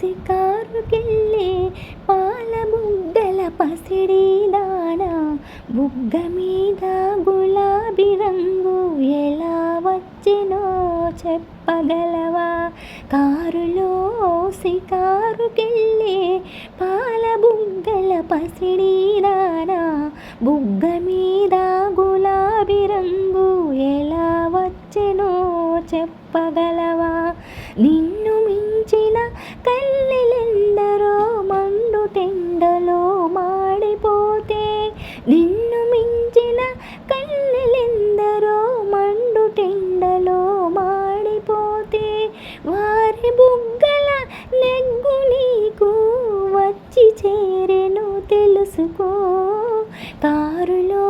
సికారుకెళ్ళే పాల బుగ్గల పసిడి దానా. బుగ్గ మీద గులాబీ రంగు ఎలా వచ్చినో చెప్పగలవా? కారులో సికారుకెళ్ళే పాల బుగ్గల పసిడి దానా. బుగ్గ మీద గులాబీ రంగు ఎలా వచ్చినో చెప్పగల వారి బుగ్గల నెగ్గు నీకు వచ్చి చేరెను తెలుసుకో. కారులో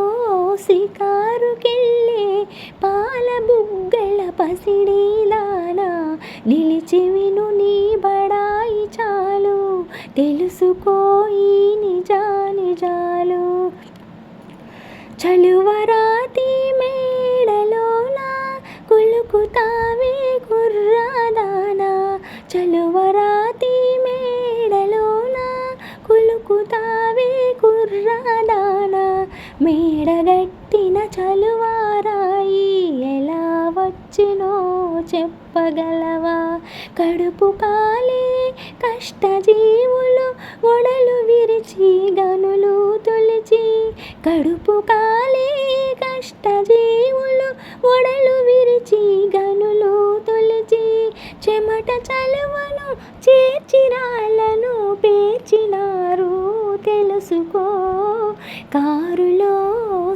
సికారుకెళ్ళే పాల బుగ్గల పసిడి దానా నిలిచి విను నీ బడాయి చాలు. తెలుసుకో ఈ నిజా నిజాలు చలువరాతి మేడలోన? కులుకుతావే కుర్రాదానా? మేడగట్టిన చలువారాయి ఎలా వచ్చినో చెప్పగలవా? కడుపు కాలే కష్టజీవులు ఒడలు విరిచి గనులు తొలిచి. కడుపు కాలే కష్టజీవులు ఒడలు విరిచి గనులు తొలిచి. చెమట చలువను చేర్చిరాలను పేర్చినారు తెలుసుకో. కారులో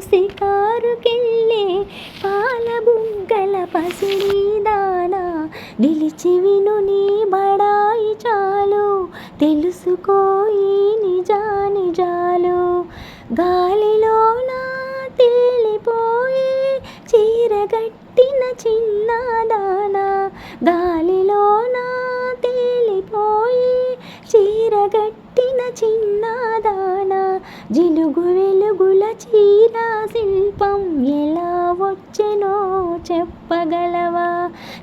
సికారుకెళ్ళే పాల బుగ్గల పసిడి దానా నిలిచి విను నీ బడాయి చాలు. తెలుసుకో ఈ నిజా నిజాలు గాలిలోన తేలిపోయి చీరగట్టిన చిన్నదానా గాలి చీరగట్టిన చిన్నదాన జిలుగు వెలుగుల చీర శిల్పం ఎలా వచ్చెనో చెప్పగలవా?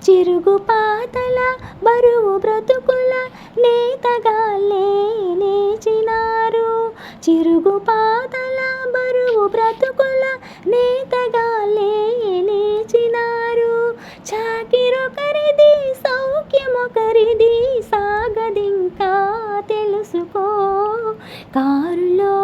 చిరుగు పాతల బరువు బ్రతుకుల నేతగా నేచినారు చిరుగు పాతల బరువు బ్రతుకుల నేతగా లేచినారు చాకిరొకరిది సౌఖ్యమొకరిది ఇంకా తెలుసుకో. కారులో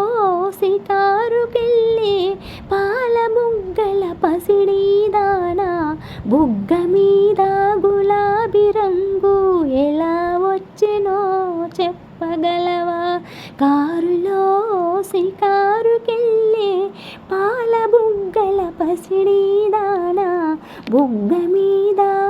సికారుకెళ్ళే పాల బుగ్గల పసిడి దానా. బుగ్గ మీద గులాబీ రంగు ఎలా వచ్చినో చెప్పగలవా? కారులో సికారుకెళ్ళే పాల బుగ్గల పసిడి దానా. బుగ్గ మీద